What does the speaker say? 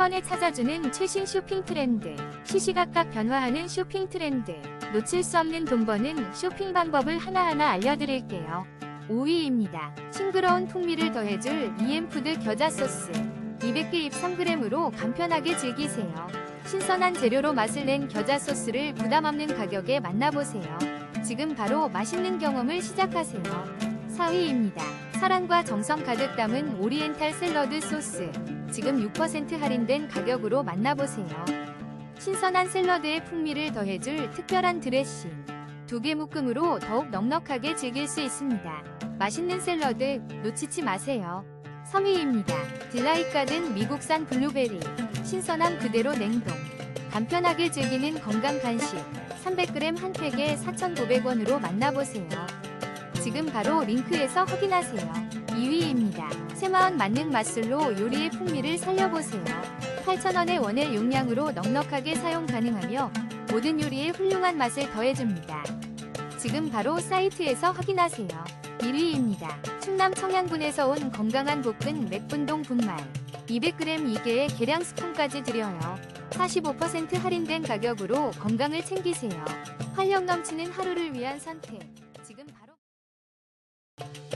번에 찾아주는 최신 쇼핑 트렌드. 시시각각 변화하는 쇼핑 트렌드. 놓칠 수 없는 돈 버는 쇼핑 방법을 하나하나 알려드릴게요. 5위입니다. 싱그러운 풍미를 더해줄 EM푸드 겨자 소스. 200개 입 3g으로 간편하게 즐기세요. 신선한 재료로 맛을 낸 겨자 소스를 부담 없는 가격에 만나보세요. 지금 바로 맛있는 경험을 시작하세요. 4위입니다. 사랑과 정성 가득 담은 오리엔탈 샐러드 소스. 지금 6% 할인된 가격으로 만나보세요. 신선한 샐러드의 풍미를 더해줄 특별한 드레싱. 두 개 묶음으로 더욱 넉넉하게 즐길 수 있습니다. 맛있는 샐러드 놓치지 마세요. 3위입니다. 딜라이트 가든 미국산 블루베리. 신선함 그대로 냉동. 간편하게 즐기는 건강 간식. 300g 한 팩에 4,900원으로 만나보세요. 지금 바로 링크에서 확인하세요. 2위입니다. 새마을 만능 맛술로 요리의 풍미를 살려보세요. 8,000원의 원의 용량으로 넉넉하게 사용 가능하며 모든 요리에 훌륭한 맛을 더해줍니다. 지금 바로 사이트에서 확인하세요. 1위입니다. 충남 청양군에서 온 건강한 볶은 맥분동 분말. 200g 2개의 계량 스푼까지 드려요. 45% 할인된 가격으로 건강을 챙기세요. 활력 넘치는 하루를 위한 선택. 지금 바로 Thank you